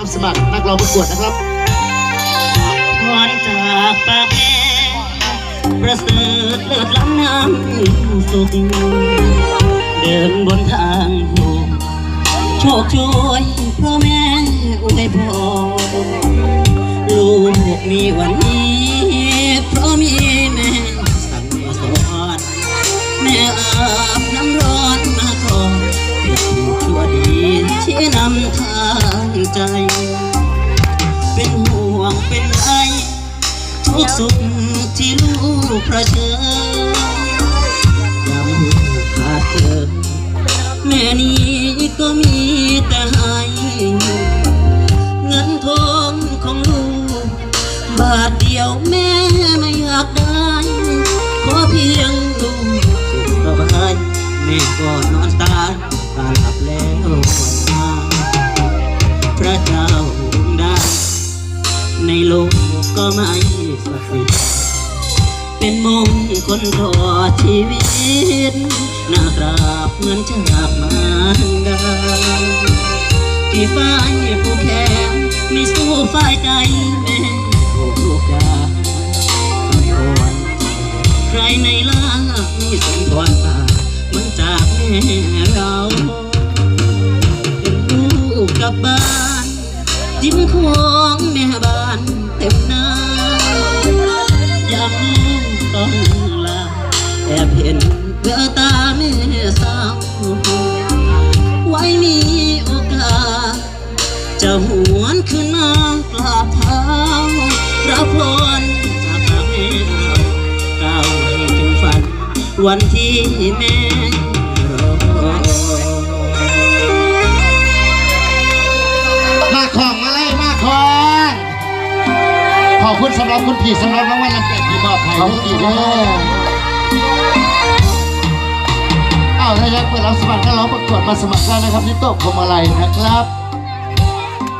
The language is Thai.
รับสมัครนักร้องประกวดนะครับพรจากปากแม่ประเสริฐเลิศล้ำน้ำสุขเดินบนทางผูกโชคช่วยพ่อแม่อวยพรลูกมีวันนี้เพราะมี ใจ เป็นห่วงเป็นไอทุกสุขที่ลูกประเชิญยามลูกขาดเธอแม่นี้ก็มีแต่ให้เงินทองของลูก บาทเดียวแม่ไม่อยากได้ ขอเพียงลูกสุขสบายแม่ก็นอนตายตาหลับแล้ววันมา ก็ไม่สักสิเป็นมงคลต่อชีวิตน่ากราบเหมือนจากมารดาที่ฝ่ายผู้แข็งไม่สู้ฝ่ายใจ จะหวนขึ้นมากราบเท้ารับพรจากพระแม่เราก้าวให้ถึงฝัน วันที่แม่รอมาของมาเลยมาของขอบคุณสำหรับคุณผีสำหรับรางวัลลำเป็ดที่มอบให้ทุกทีเด้ออ้าวถ้าอยากเปิดรับสมัครนักร้องประกวดมาสมัครได้นะครับที่โต๊ะพวงมาลัยนะครับ